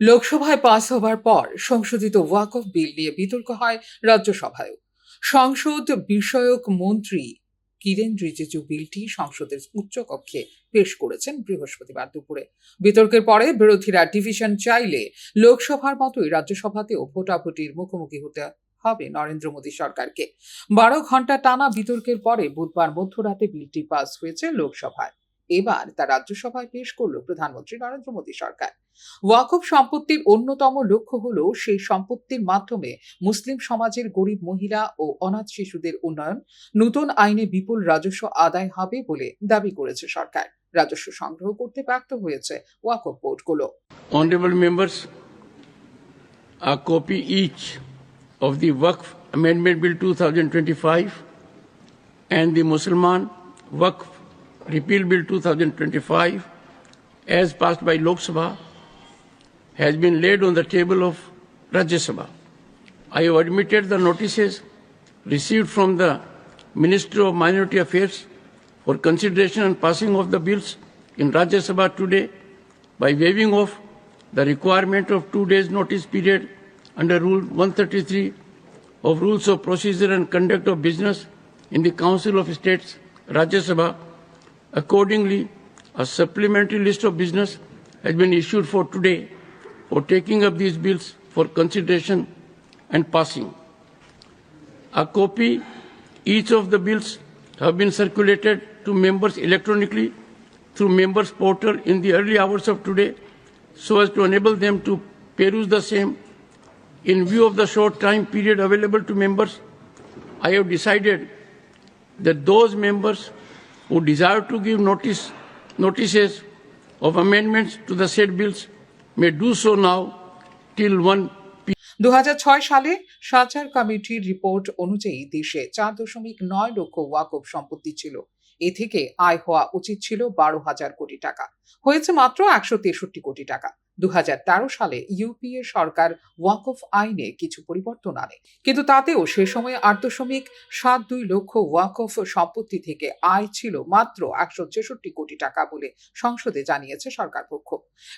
লোকসভায় পাস হবার পর সংশোধিত ওয়াকফ বিল নিয়ে বিতর্ক হয় রাজ্যসভায়ও। সংসদ বিষয়ক মন্ত্রী কিরেন রিজিজু বিলটি সংসদের উচ্চকক্ষে পেশ করেছেন বৃহস্পতিবার দুপুরে। বিতর্কের পরে বিরোধীরা ডিভিশন চাইলে লোকসভার মতোই রাজ্যসভাতেও ভোটাভুটির মুখোমুখি হতে হবে নরেন্দ্র মোদী সরকারকে। বারো ঘণ্টা টানা বিতর্কের পরে বুধবার মধ্যরাতে বিলটি পাস হয়েছে লোকসভায়। এবার তা রাজ্যসভায় পেশ করল প্রধানমন্ত্রী নরেন্দ্র মোদী সরকার। ওয়াকফ সম্পত্তির অন্যতম লক্ষ্য হল সেই সম্পত্তির মাধ্যমে মুসলিম সমাজের গরিব মহিলা ও অনাথ শিশুদের উন্নয়ন নতুন আইনে বিপুল রাজস্ব আদায় হবে বলে দাবি করেছে সরকার। রাজস্ব সংগ্রহ করতে ব্যর্থ হয়েছে ওয়াকফ বোর্ডগুলো। Honorable members, a copy each of the Waqf Amendment Bill 2025 and the Musliman Waqf Repeal Bill 2025 as passed by Lok Sabha has been laid on the table of Rajya Sabha. I have admitted the notices received from the Ministry of Minority Affairs for consideration and passing of the bills in Rajya Sabha today by waiving off the requirement of two days notice period under Rule 133 of Rules of Procedure and Conduct of Business in the Council of States, Rajya Sabha. Accordingly, a supplementary list of business has been issued for today for taking up these bills for consideration and passing. A copy each of the bills have been circulated to members electronically through members portal in the early hours of today so as to enable them to peruse the same in view of the short time period available to members i have decided that those members who desire to give notice, notices of amendments to the said bills may do so now till 1 দু সালে সাচার কমিটির report অনুযায়ী দেশে চার দশমিক নয় লক্ষ ওয়াকফ সম্পত্তি ছিল। এ থেকে আয় হওয়া উচিত ছিল বারো হাজার কোটি টাকা। হয়েছে মাত্র একশো তেষট্টি কোটি টাকা। দু সালে ইউপিএ সরকার ওয়াকফ আইনে কিছু পরিবর্তন আনে। কিন্তু তাতেও সে সময় আট দশমিক সাত দুই লক্ষ ওয়াকফ সম্পত্তি থেকে আয় ছিল মাত্র একশো ছেষট্টি কোটি টাকা বলে সংসদে জানিয়েছে সরকার পক্ষ।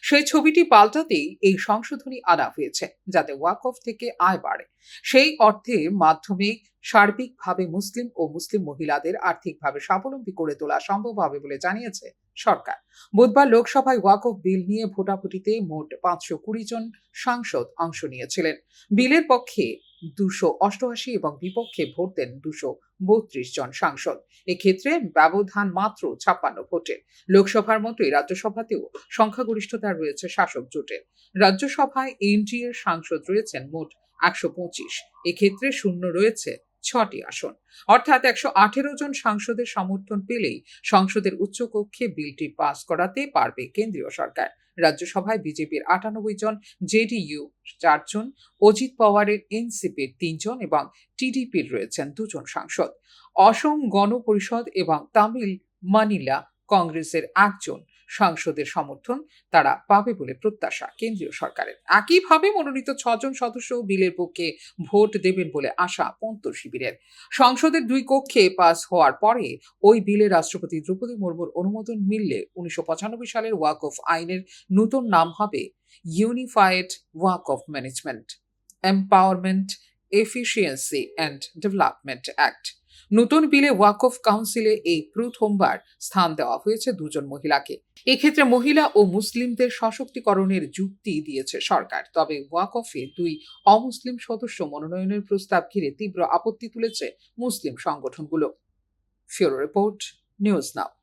সেই ছবিটি পাল্টাতেই এই সংশোধনী আনা হয়েছে, যাতে ওয়াকফ থেকে আয় বাড়ে। সেই অর্থে মাধ্যমিক সার্বিকভাবে মুসলিম ও মুসলিম মহিলাদের আর্থিকভাবে স্বাবলম্বী করে তোলা সম্ভব হবে বলে জানিয়েছে সরকার। বুধবার লোকসভায় ওয়াকফ বিল নিয়ে ভোটাভুটিতে মোট পাঁচশো কুড়ি জন সাংসদ অংশ নিয়েছিলেন। বিলের পক্ষে দুশো অষ্টআশি এবং বিপক্ষে ভোট দেন দুশো বত্রিশ জন সাংসদ। এক্ষেত্রে ব্যবধান মাত্র ছাপ্পান্ন ভোটের লোকসভার মতোই রাজ্যসভাতেও সংখ্যাগরিষ্ঠতা রয়েছে শাসক জোটের রাজ্যসভায় এনডিএ সাংসদ রয়েছেন মোট একশো পঁচিশ। এক্ষেত্রে শূন্য রয়েছে ছটি আসন। অর্থাৎ একশো আঠেরো জন সাংসদের সমর্থন পেলেই সংসদের উচ্চকক্ষে বিলটি পাস করাতে পারবে কেন্দ্রীয় সরকার। রাজ্যসভায় বিজেপির আটানব্বই জন, জেডিইউ চারজন, অজিত পাওয়ারের এনসিপির তিনজন এবং টিডিপির রয়েছেন দুজন সাংসদ। অসম গণ পরিষদ এবং তামিল মানিলা কংগ্রেসের একজন সাংসদের সমর্থন তারা পাবে বলে প্রত্যাশা কেন্দ্রীয় সরকারের। একইভাবে মনোনীত ছজন সদস্য বিলের পক্ষে ভোট দেবেন বলে আশা পন্ত শিবিরের। সংসদের দুই কক্ষে পাস হওয়ার পরে ওই বিলে রাষ্ট্রপতি দ্রৌপদী মুর্মুর অনুমোদন মিললে উনিশশো পঁচানব্বই সালের ওয়াক অফ আইনের নতুন নাম হবে unified Waqf of management, empowerment efficiency and development act. নতুন বিলে ওয়াকফ কাউন্সিলে এই প্রথমবার স্থান দেওয়া হয়েছে দুজন মহিলাকে। এক্ষেত্রে মহিলা ও মুসলিমদের সশক্তিকরণের যুক্তি দিয়েছে সরকার। তবে ওয়াকফে দুই অমুসলিম সদস্য মনোনয়নের প্রস্তাব ঘিরে তীব্র আপত্তি তুলেছে মুসলিম সংগঠনগুলো। Bureau report, news now.